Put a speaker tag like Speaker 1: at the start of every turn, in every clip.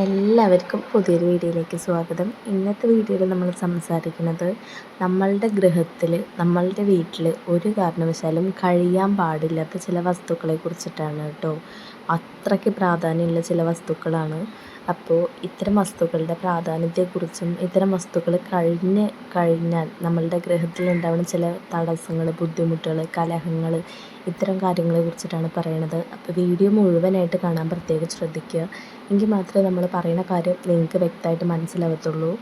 Speaker 1: എല്ലാവർക്കും പുതിയൊരു വീഡിയോയിലേക്ക് സ്വാഗതം. ഇന്നത്തെ വീഡിയോയിൽ നമ്മൾ സംസാരിക്കുന്നത് നമ്മളുടെ ഗൃഹത്തിൽ നമ്മളുടെ വീട്ടിൽ ഒരു കാരണവശാലും കഴിയാൻ പാടില്ലാത്ത ചില വസ്തുക്കളെ കുറിച്ചിട്ടാണ് കേട്ടോ. അത്രയ്ക്ക് പ്രാധാന്യമുള്ള ചില വസ്തുക്കളാണ്. അപ്പോൾ ഇത്തരം വസ്തുക്കളുടെ പ്രാധാന്യത്തെക്കുറിച്ചും ഇത്തരം വസ്തുക്കൾ കഴിഞ്ഞ് കഴിഞ്ഞാൽ നമ്മളുടെ ഗ്രഹത്തിൽ ഉണ്ടാവുന്ന ചില തടസ്സങ്ങൾ ബുദ്ധിമുട്ടുകൾ കലഹങ്ങൾ ഇത്തരം കാര്യങ്ങളെ കുറിച്ചിട്ടാണ് പറയണത്. അപ്പോൾ വീഡിയോ മുഴുവനായിട്ട് കാണാൻ പ്രത്യേകം ശ്രദ്ധിക്കുക. എങ്കിൽ മാത്രമേ നമ്മൾ പറയുന്ന കാര്യം നിങ്ങൾക്ക് വ്യക്തമായിട്ട് മനസ്സിലാവത്തുള്ളൂ.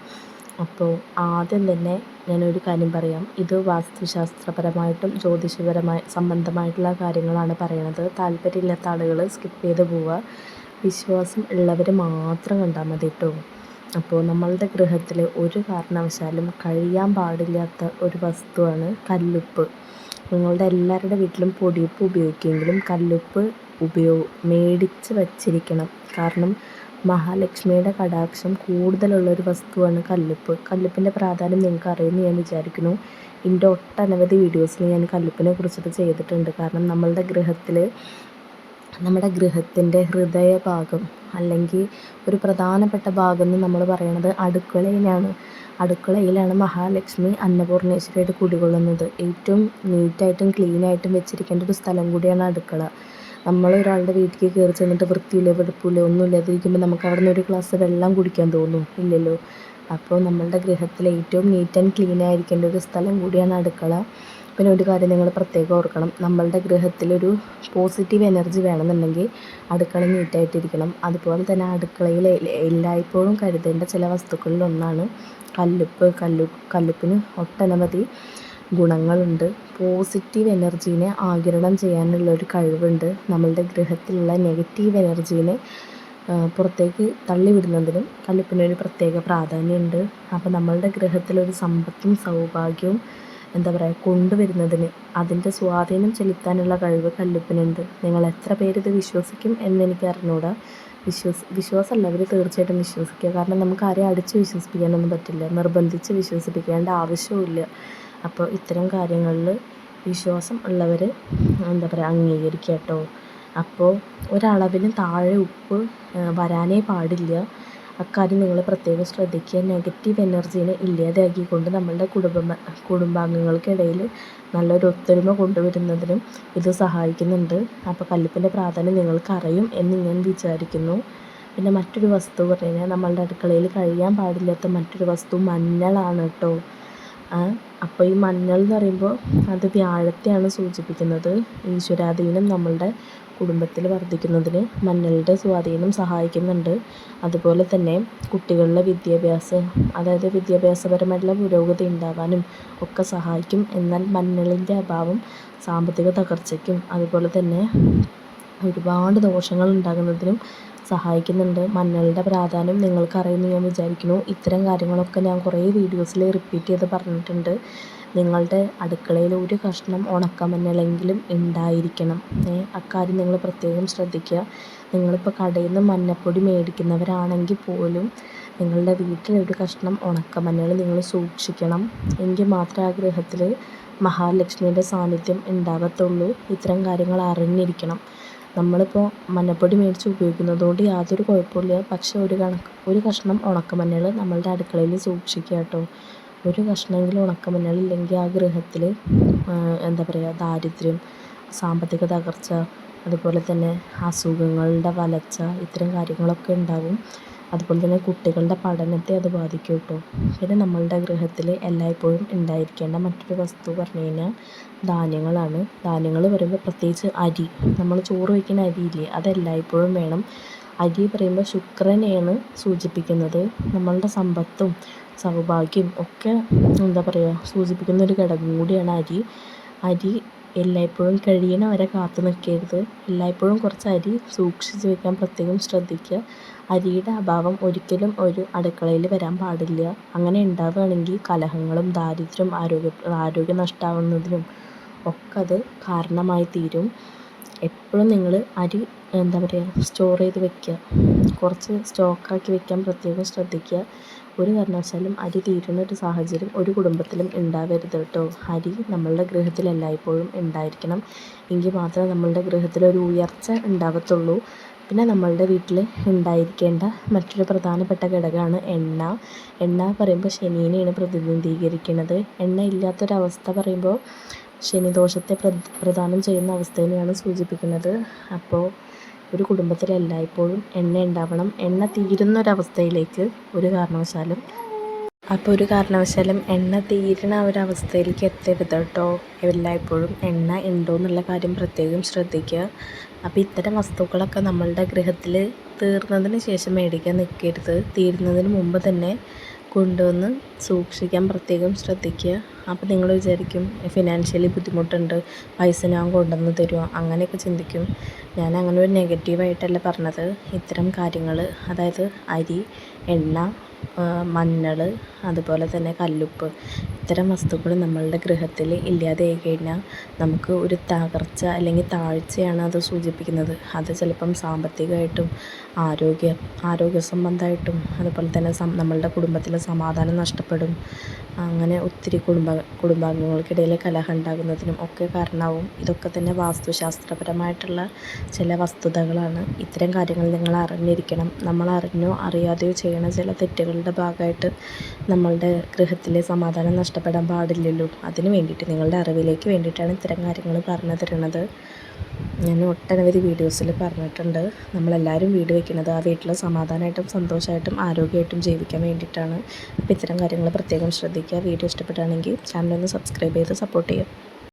Speaker 1: അപ്പോൾ ആദ്യം തന്നെ ഞാനൊരു കാര്യം പറയാം. ഇത് വാസ്തുശാസ്ത്രപരമായിട്ടും ജ്യോതിഷപരമായ സംബന്ധമായിട്ടുള്ള കാര്യങ്ങളാണ് പറയണത്. താല്പര്യമില്ലാത്ത ആളുകൾ സ്കിപ്പ് ചെയ്ത് പോവുക. വിശ്വാസം ഉള്ളവർ മാത്രം കണ്ടാൽ മതി കേട്ടോ അപ്പോൾ നമ്മളുടെ ഗൃഹത്തിൽ ഒരു കാരണവശാലും കഴിയാൻ പാടില്ലാത്ത ഒരു വസ്തുവാണ് കല്ലുപ്പ്. നിങ്ങളുടെ എല്ലാവരുടെ വീട്ടിലും പൊടിയുപ്പ് ഉപയോഗിക്കുമെങ്കിലും കല്ലുപ്പ് ഉപയോഗ മേടിച്ച് വച്ചിരിക്കണം. കാരണം മഹാലക്ഷ്മിയുടെ കടാക്ഷം കൂടുതലുള്ള ഒരു വസ്തുവാണ് കല്ലുപ്പ്. കല്ലുപ്പിന്റെ പ്രാധാന്യം നിങ്ങൾക്ക് അറിയുമെന്ന് ഞാൻ വിചാരിക്കുന്നു. എന്റെ ഒട്ടനവധി വീഡിയോസിൽ ഞാൻ കല്ലുപ്പിനെ കുറിച്ചിട്ട് ചെയ്തിട്ടുണ്ട്. കാരണം നമ്മളുടെ ഗൃഹത്തിൽ നമ്മുടെ ഗൃഹത്തിന്റെ ഹൃദയഭാഗം അല്ലെങ്കിൽ ഒരു പ്രധാനപ്പെട്ട ഭാഗം എന്ന് നമ്മൾ പറയുന്നത് അടുക്കളയിലാണ്. അടുക്കളയിലാണ് മഹാലക്ഷ്മി അന്നപൂർണേശ്വരിയായിട്ട് കുടികൊള്ളുന്നത്. ഏറ്റവും നീറ്റായിട്ടും ക്ലീനായിട്ടും വെച്ചിരിക്കേണ്ട ഒരു സ്ഥലം കൂടിയാണ് അടുക്കള. നമ്മൾ ഒരാളുടെ വീട്ടിലേക്ക് കയറി ചെന്നിട്ട് വൃത്തിയില്ല വെടുപ്പില്ല ഒന്നും ഇരിക്കുമ്പോൾ നമുക്ക് അവിടെ നിന്ന് ഒരു ഗ്ലാസ് വെള്ളം കുടിക്കാൻ തോന്നും. ഇല്ലല്ലോ. അപ്പോൾ നമ്മളുടെ ഗൃഹത്തിൽ ഏറ്റവും നീറ്റ് ആൻഡ് ക്ലീൻ ആയിരിക്കേണ്ട ഒരു സ്ഥലം കൂടിയാണ് അടുക്കള. പിന്നെ ഒരു കാര്യം നിങ്ങൾ പ്രത്യേകം ഓർക്കണം. നമ്മളുടെ ഗൃഹത്തിലൊരു പോസിറ്റീവ് എനർജി വേണമെന്നുണ്ടെങ്കിൽ അടുക്കള നീറ്റായിട്ടിരിക്കണം അതുപോലെ തന്നെ അടുക്കളയിൽ എല്ലായ്പ്പോഴും കരുതേണ്ട ചില വസ്തുക്കളിലൊന്നാണ് കല്ലുപ്പ്. കല്ലു കല്ലുപ്പിന് ഒട്ടനവധി ഗുണങ്ങളുണ്ട്. പോസിറ്റീവ് എനർജീനെ ആഗിരണം ചെയ്യാനുള്ള ഒരു കഴിവുണ്ട്. നമ്മളുടെ ഗൃഹത്തിലുള്ള നെഗറ്റീവ് എനർജീനെ പുറത്തേക്ക് തള്ളിവിടുന്നതിനും കല്ലുപ്പിനൊരു പ്രത്യേക പ്രാധാന്യമുണ്ട്. അപ്പോൾ നമ്മളുടെ ഗൃഹത്തിലൊരു സമ്പത്തും സൗഭാഗ്യവും എന്താ പറയുക കൊണ്ടുവരുന്നതിന് അതിന്റെ സ്വാധീനം ചെലുത്താനുള്ള കഴിവ് കല്ലുപ്പിനുണ്ട് നിങ്ങൾ എത്ര പേര് ഇത് വിശ്വസിക്കും എന്നെനിക്ക് അറിഞ്ഞൂടാ. വിശ്വസ് വിശ്വാസമുള്ളവർ തീർച്ചയായിട്ടും വിശ്വസിക്കുക. കാരണം നമുക്ക് ആരെയും അടിച്ച് വിശ്വസിപ്പിക്കാനൊന്നും പറ്റില്ല. നിർബന്ധിച്ച് വിശ്വസിപ്പിക്കേണ്ട ആവശ്യവുമില്ല. അപ്പോൾ ഇത്തരം കാര്യങ്ങളിൽ വിശ്വാസം ഉള്ളവർ എന്താ പറയുക അംഗീകരിക്കുക കേട്ടോ. അപ്പോൾ ഒരളവിന് താഴെ ഉപ്പ് വരാനേ പാടില്ല. അക്കാര്യം നിങ്ങൾ പ്രത്യേകം ശ്രദ്ധിക്കുക. നെഗറ്റീവ് എനർജീനെ ഇല്ലാതാക്കിക്കൊണ്ട് നമ്മളുടെ കുടുംബ കുടുംബാംഗങ്ങൾക്കിടയിൽ നല്ലൊരു ഒത്തൊരുമ കൊണ്ടുവരുന്നതിനും ഇത് സഹായിക്കുന്നുണ്ട്. അപ്പോൾ കല്ലുപ്പിന്റെ പ്രാധാന്യം നിങ്ങൾക്കറിയും എന്ന് ഞാൻ വിചാരിക്കുന്നു. പിന്നെ മറ്റൊരു വസ്തു പറഞ്ഞു കഴിഞ്ഞാൽ നമ്മളുടെ അടുക്കളയിൽ കഴിയാൻ പാടില്ലാത്ത മറ്റൊരു വസ്തു മഞ്ഞളാണ് കേട്ടോ. അപ്പോൾ ഈ മഞ്ഞൾ എന്ന് പറയുമ്പോൾ അത് വ്യാഴത്തെയാണ് സൂചിപ്പിക്കുന്നത്. ഈശ്വരാധീനം നമ്മളുടെ കുടുംബത്തിൽ വർദ്ധിക്കുന്നതിന് മഞ്ഞളുടെ സ്വാധീനം സഹായിക്കുന്നുണ്ട്. അതുപോലെ തന്നെ കുട്ടികളുടെ വിദ്യാഭ്യാസം അതായത് വിദ്യാഭ്യാസപരമായിട്ടുള്ള പുരോഗതി ഉണ്ടാകാനും ഒക്കെ സഹായിക്കും. എന്നാൽ മഞ്ഞളിന്റെ അഭാവം സാമ്പത്തിക തകർച്ചയ്ക്കും അതുപോലെ തന്നെ ഒരുപാട് ദോഷങ്ങൾ ഉണ്ടാകുന്നതിനും സഹായിക്കുന്നുണ്ട്. മഞ്ഞളുടെ പ്രാധാന്യം നിങ്ങൾക്കറിയുമെന്ന് ഞാൻ വിചാരിക്കുന്നു. ഇത്തരം കാര്യങ്ങളൊക്കെ ഞാൻ കുറേ വീഡിയോസിൽ റിപ്പീറ്റ് ചെയ്ത് പറഞ്ഞിട്ടുണ്ട്. നിങ്ങളുടെ അടുക്കളയിൽ ഒരു കഷ്ണം ഉണക്കമഞ്ഞളെങ്കിലും ഉണ്ടായിരിക്കണം. അക്കാര്യം നിങ്ങൾ പ്രത്യേകം ശ്രദ്ധിക്കുക. നിങ്ങളിപ്പോൾ കടയിൽ നിന്ന് മഞ്ഞൾപ്പൊടി മേടിക്കുന്നവരാണെങ്കിൽ പോലും നിങ്ങളുടെ വീട്ടിൽ ഒരു കഷ്ണം ഉണക്കമഞ്ഞൾ നിങ്ങൾ സൂക്ഷിക്കണം. എങ്കിൽ മാത്രമേ ആ ഗൃഹത്തിൽ മഹാലക്ഷ്മിയുടെ സാന്നിധ്യം ഉണ്ടാകത്തുള്ളൂ. ഇത്തരം കാര്യങ്ങൾ അറിഞ്ഞിരിക്കണം. നമ്മളിപ്പോൾ മഞ്ഞൾപ്പൊടി മേടിച്ച് ഉപയോഗിക്കുന്നത് കൊണ്ട് യാതൊരു കുഴപ്പമില്ല പക്ഷേ ഒരു കണക്ക് ഒരു കഷ്ണം ഉണക്കമഞ്ഞൾ നമ്മളുടെ അടുക്കളയിൽ സൂക്ഷിക്കുക കേട്ടോ. ഒരു കഷ്ണമെങ്കിലും ഉണക്കമഞ്ഞൾ ഇല്ലെങ്കിൽ ആ ഗൃഹത്തിൽ എന്താ പറയുക ദാരിദ്ര്യം സാമ്പത്തിക തകർച്ച അതുപോലെ തന്നെ അസുഖങ്ങളുടെ വലച്ച ഇത്തരം കാര്യങ്ങളൊക്കെ ഉണ്ടാകും അതുപോലെ തന്നെ കുട്ടികളുടെ പഠനത്തെ അത് ബാധിക്കും കേട്ടോ പിന്നെ നമ്മളുടെ ഗൃഹത്തിൽ എല്ലായ്പ്പോഴും ഉണ്ടായിരിക്കേണ്ട മറ്റൊരു വസ്തു പറഞ്ഞു കഴിഞ്ഞാൽ ധാന്യങ്ങളാണ്. ധാന്യങ്ങൾ പറയുമ്പോൾ പ്രത്യേകിച്ച് അരി. നമ്മൾ ചോറ് വയ്ക്കുന്ന അരിയില്ലേ അത് എല്ലായ്പ്പോഴും വേണം. അരി പറയുമ്പോൾ ശുക്രനെയാണ് സൂചിപ്പിക്കുന്നത്. നമ്മളുടെ സമ്പത്തും സൗഭാഗ്യം ഒക്കെ എന്താ പറയുക സൂചിപ്പിക്കുന്ന ഒരു ഘടകം കൂടിയാണ് അരി. അരി എല്ലായ്പ്പോഴും കഴിയണ വരെ കാത്തു നിൽക്കരുത്. എല്ലായ്പ്പോഴും കുറച്ച് അരി സൂക്ഷിച്ച് വെക്കാൻ പ്രത്യേകം ശ്രദ്ധിക്കുക. അരിയുടെ അഭാവം ഒരിക്കലും ഒരു അടുക്കളയിൽ വരാൻ പാടില്ല. അങ്ങനെ ഉണ്ടാവുകയാണെങ്കിൽ കലഹങ്ങളും ദാരിദ്ര്യം ആരോഗ്യ ആരോഗ്യം നഷ്ടമാവുന്നതിനും ഒക്കെ അത് കാരണമായി തീരും. എപ്പോഴും നിങ്ങൾ അരി എന്താ പറയുക സ്റ്റോർ ചെയ്ത് വെക്കുക. കുറച്ച് സ്റ്റോക്കാക്കി വെക്കാൻ പ്രത്യേകം ശ്രദ്ധിക്കുക. ഒരു കാരണവശാലും അരി തീരുന്ന ഒരു സാഹചര്യം ഒരു കുടുംബത്തിലും ഉണ്ടാവരുത് കേട്ടോ. അരി നമ്മളുടെ ഗൃഹത്തിൽ എല്ലായ്പ്പോഴും ഉണ്ടായിരിക്കണം. എങ്കിൽ മാത്രമേ നമ്മളുടെ ഗൃഹത്തിൽ ഒരു ഉയർച്ച ഉണ്ടാവത്തുള്ളൂ. പിന്നെ നമ്മളുടെ വീട്ടിൽ ഉണ്ടായിരിക്കേണ്ട മറ്റൊരു പ്രധാനപ്പെട്ട ഘടകമാണ് എണ്ണ. എണ്ണ പറയുമ്പോൾ ശനീനെയാണ് പ്രതിനിധീകരിക്കുന്നത്. എണ്ണ ഇല്ലാത്തൊരവസ്ഥ പറയുമ്പോൾ ശനിദോഷത്തെ പ്രദാനം ചെയ്യുന്ന അവസ്ഥയെയാണ് സൂചിപ്പിക്കുന്നത്. അപ്പോൾ ഒരു കുടുംബത്തിൽ എല്ലായ്പ്പോഴും എണ്ണ ഉണ്ടാവണം. എണ്ണ തീരുന്നൊരവസ്ഥയിലേക്ക് ഒരു കാരണവശാലും അപ്പോൾ ഒരു കാരണവശാലും എണ്ണ തീരണ അവസ്ഥയിലേക്ക് എത്തരുത് കേട്ടോ. എല്ലായ്പ്പോഴും എണ്ണ ഉണ്ടോ എന്നുള്ള കാര്യം പ്രത്യേകം ശ്രദ്ധിക്കുക. അപ്പോൾ ഇത്തരം വസ്തുക്കളൊക്കെ നമ്മളുടെ ഗൃഹത്തിൽ തീർന്നതിന് ശേഷം മേടിക്കാൻ നിൽക്കരുത്. തീരുന്നതിന് മുമ്പ് തന്നെ കൊണ്ടുവന്ന് സൂക്ഷിക്കാൻ പ്രത്യേകം ശ്രദ്ധിക്കുക. അപ്പോൾ നിങ്ങൾ വിചാരിക്കും ഫിനാൻഷ്യലി ബുദ്ധിമുട്ടുണ്ട് പൈസ ഞാൻ കൊണ്ടുവന്ന് തരുമോ? അങ്ങനെയൊക്കെ ചിന്തിക്കും. ഞാൻ അങ്ങനെ ഒരു നെഗറ്റീവായിട്ടല്ല പറഞ്ഞത്. ഇത്തരം കാര്യങ്ങൾ അതായത് അരി എണ്ണ മഞ്ഞൾ അതുപോലെ തന്നെ കല്ലുപ്പ്. ഇത്തരം വസ്തുക്കൾ നമ്മളുടെ ഗൃഹത്തിൽ ഇല്ലാതെയായി കഴിഞ്ഞാൽ നമുക്ക് ഒരു തകർച്ച അല്ലെങ്കിൽ താഴ്ചയാണ് അത് സൂചിപ്പിക്കുന്നത്. അത് ചിലപ്പം സാമ്പത്തികമായിട്ടും ആരോഗ്യ ആരോഗ്യ സംബന്ധമായിട്ടും അതുപോലെ തന്നെ നമ്മളുടെ കുടുംബത്തിലെ സമാധാനം നഷ്ടപ്പെടും. അങ്ങനെ ഒത്തിരി കുടുംബ കുടുംബാംഗങ്ങൾക്കിടയിൽ കലഹം ഉണ്ടാകുന്നതിനും ഒക്കെ കാരണമാവും. ഇതൊക്കെ തന്നെ വാസ്തുശാസ്ത്രപരമായിട്ടുള്ള ചില വസ്തുതകളാണ്. ഇത്തരം കാര്യങ്ങൾ നിങ്ങൾ അറിഞ്ഞിരിക്കണം. നമ്മൾ അറിഞ്ഞോ അറിയാതെയോ ചെയ്യണ ചില തെറ്റുകളുടെ ഭാഗമായിട്ട് നമ്മളുടെ ഗൃഹത്തിലെ സമാധാനം നഷ്ടപ്പെടാൻ പാടില്ലല്ലോ. അതിന് വേണ്ടിയിട്ട് നിങ്ങളുടെ അറിവിലേക്ക് വേണ്ടിയിട്ടാണ് ഇത്തരം കാര്യങ്ങൾ പറഞ്ഞു തരുന്നത്. ഞാൻ ഒട്ടനവധി വീഡിയോസിൽ പറഞ്ഞിട്ടുണ്ട്. നമ്മളെല്ലാവരും വീട് വെക്കുന്നത് ആ വീട്ടിൽ സമാധാനമായിട്ടും സന്തോഷമായിട്ടും ആരോഗ്യമായിട്ടും ജീവിക്കാൻ വേണ്ടിയിട്ടാണ്. അപ്പോൾ ഇത്തരം കാര്യങ്ങൾ പ്രത്യേകം ശ്രദ്ധിക്കുക. വീഡിയോ ഇഷ്ടപ്പെടുകയാണെങ്കിൽ ചാനലൊന്ന് സബ്സ്ക്രൈബ് ചെയ്ത് സപ്പോർട്ട് ചെയ്യുക.